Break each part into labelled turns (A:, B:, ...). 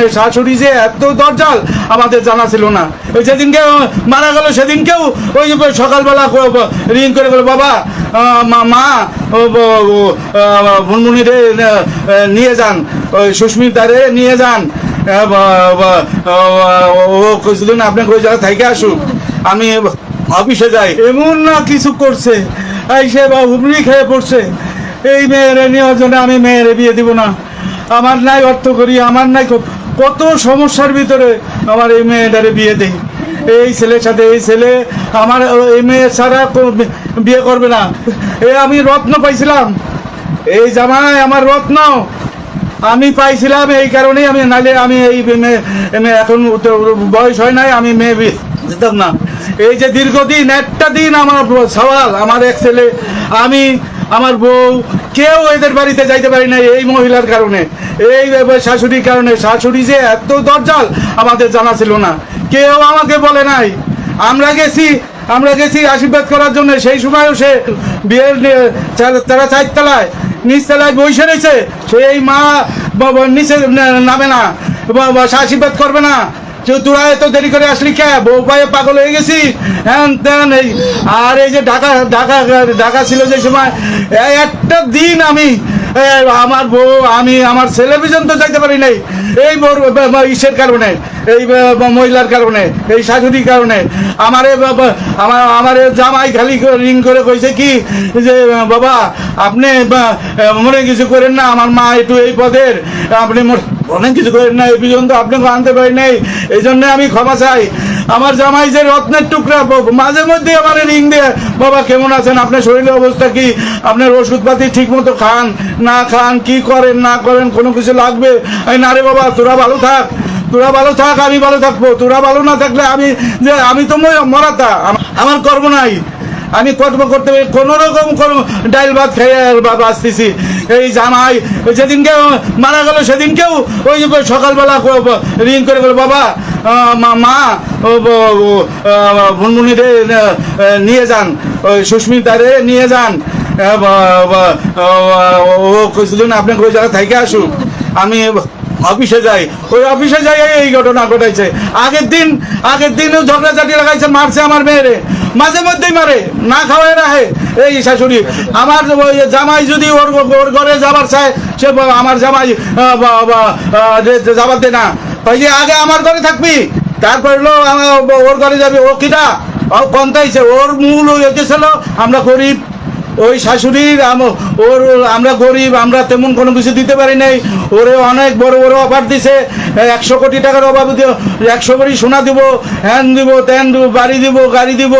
A: কারণে শাশুড়ি যে এত দরজাল আমাদের জানা ছিল না। ওই যেদিনকে মারা গেল সেদিনকেও ওই সকালবেলা রিং করে বলে বাবা মা মা ও ব- ও, আহ, ভুনভুনিরে আহ, নিয়ে যান ওই সুস্মিতারে নিয়ে যান। ও কিছুদিন আপনাকে ওই জায়গা থেকে আসুক। আমি অফিসে যাই। এমন না কিছু করছে। এই সে হুমড়ি খেয়ে পড়ছে। এই মেয়েরে নেওয়ার জন্য আমি মেয়েরে বিয়ে দিব না। আমার নাই অর্থ করি আমার নাই কত সমস্যার ভিতরে আমার এই মেয়েটারে বিয়ে দেই। এই ছেলের সাথে এই ছেলে আমার এই মেয়ে ছাড়া বিয়ে করবে না। এ আমি রত্ন পাইছিলাম। এই জামাই আমার রত্ন। আমি পাইছিলাম এই কারণেই আমি নাইলে আমি এই মেয়ে এখন বয়স হয় নাই, আমি মেয়ে বিয়ে না। এই যে দীর্ঘদিন, একটা দিন আমার সওয়াল, আমার এক ছেলে। আমি আমার বউ, কেউ এদের বাড়িতে যাইতে পারি না এই মহিলার কারণে। এই শাশুড়ির কারণে। শাশুড়ি যে এত দরজাল, আমাদের জানা ছিল না। কেউ আমাকে বলে নাই। আমরা গেছি আমরা গেছি আশীর্বাদ করার জন্য। সেই সময়ও সে বিয়ের তারা চারতলায়, নিচতলায় বসে রয়েছে। সেই মা নিচে নামে না। আশীর্বাদ করবে না। এত দেরি করে আসলি কে? বউ পাগল হয়ে গেছি। এই, আর এই যে ঢাকা ঢাকা ঢাকা ছিল যে সময় একটা দিন আমি আমার বউ, আমি, আমার ছেলে পর্যন্ত যাইতে পারি নাই। এই ইসের কারণে, এই মহিলার কারণে, এই শাশুড়ির কারণে, আমার আমার আমার জামাই খালি রিং করে কইছে কি, যে বাবা, আপনি মনে কিছু করেন না, আমার মা একটু এই পদের, আপনি অনেক কিছু করেন না এই পর্যন্ত আপনাকে আনতে পারি নাই, এই জন্য আমি ক্ষমা চাই। আমার জামাই যে রত্নের টুকরা মাঝে মধ্যে আমার রিং দিয়ে, বাবা কেমন আছেন, আপনার শরীরের অবস্থা কি? আপনার ওষুধপাতি ঠিক মতো খান, না খান, কি করেন, না করেন, কোনো কিছু লাগবে? এই না রে বাবা, তোরা ভালো থাক, তোরা ভালো থাক, আমি ভালো থাকব, তোরা ভালো না থাকলে আমি যে আমি তো মরাতা আমার কর্ম নাই। আমি কর্ম করতে পারি কোনো রকম কোনো ডাইল ভাত খেয়ে বাঁচতেছি এই জামাই যেদিনকে মারা গেল সেদিনকেও ওই সকালবেলা রিং করে বলে বাবা মা আহ, নিয়ে যান ওই সুস্মিতারে নিয়ে যান ও কিছুদিন আপনাকে ওই জায়গা থেকে আসুক আমি অফিসে যাই। ওই অফিসে যাই এই ঘটনা ঘটাইছে আগের দিন, আগের দিনও ঝগড়াঝাটি লাগাইছে, মারছে আমার মেয়েরে। মাঝে মধ্যেই মারে, না খাওয়াই রাখে এই শাশুড়ি, আমার জামাই যদি ওর ওর ঘরে যাবার চায়, সে আমার জামাই যাবার দে না। তাইলে আগে আমার ঘরে থাকবি। তারপর হলো ওর ঘরে যাবি। ও কিটা ও কন্তাইছে। ওর মূল হইতেছিল, আমরা গরিব। ওই শাশুড়ির ওর আমরা গরিব, আমরা তেমন কোনো কিছু দিতে পারি নাই। ওরে অনেক বড় বড় অফার দিছে। একশো কোটি টাকার অভাব একশো কোটি সোনা দিব, হ্যান দিব, ত্যান দিব, বাড়ি দিব, গাড়ি দিব।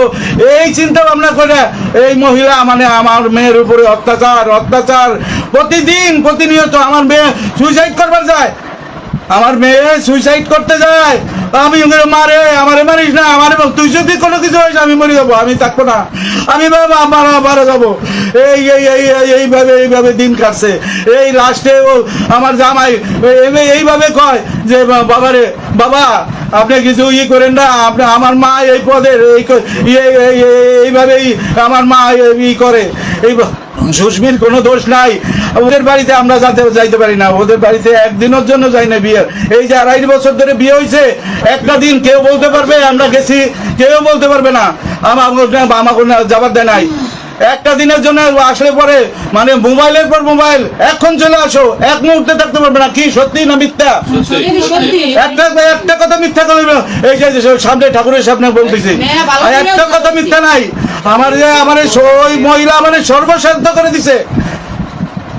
A: এই চিন্তা ভাবনা করে এই মহিলা মানে আমার মেয়ের উপরে অত্যাচার অত্যাচার। প্রতিদিন, প্রতিনিয়ত আমার মেয়ে সুইসাইড করবার যায়। আমার মেয়ে সুইসাইড করতে যায়। আমি মারে, আমারে মারিস না, আমারে তুই যদি কোনো কিছু হয়েছে আমি মরে যাব, আমি থাকব না। আমি বাবা, মারা মারা যাব। এই এই এই, এই- এইভাবে এইভাবে দিন কাটছে। এই লাস্টে ও আমার জামাই, এই- এইভাবে কয় যে বাবারে, বাবা, আপনি কিছু ই করেন না, আপনি, আমার মা এই পদের, এই এইভাবেই আমার মা ই করে। এই সুস্মির কোনো দোষ নাই। ওদের বাড়িতে আমরা যাতে যাইতে পারি না। ওদের বাড়িতে একদিনের জন্য যাই না বিয়ে এই যে আড়াই বছর ধরে বিয়ে হয়েছে একটা দিন কেউ বলতে পারবে আমরা গেছি কেউ বলতে পারবে না। আমার আমাকে যাবার দেয় নাই। একটা দিনের জন্য আসলে পরে মানে মোবাইলের পর মোবাইল এখন চলে আসো এক মুহূর্তে থাকতে পারবে না। কি সত্যি না মিথ্যা? একটা একটা কথা মিথ্যা করে এই যে সামনে ঠাকুরের সামনে বলতেছি।
B: হ্যাঁ,
A: একটা কথা মিথ্যা নাই। আমার যে আমার ওই মহিলা মানে সর্বশান্ত করে দিছে।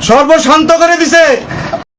A: সর্বশান্ত করে দিছে।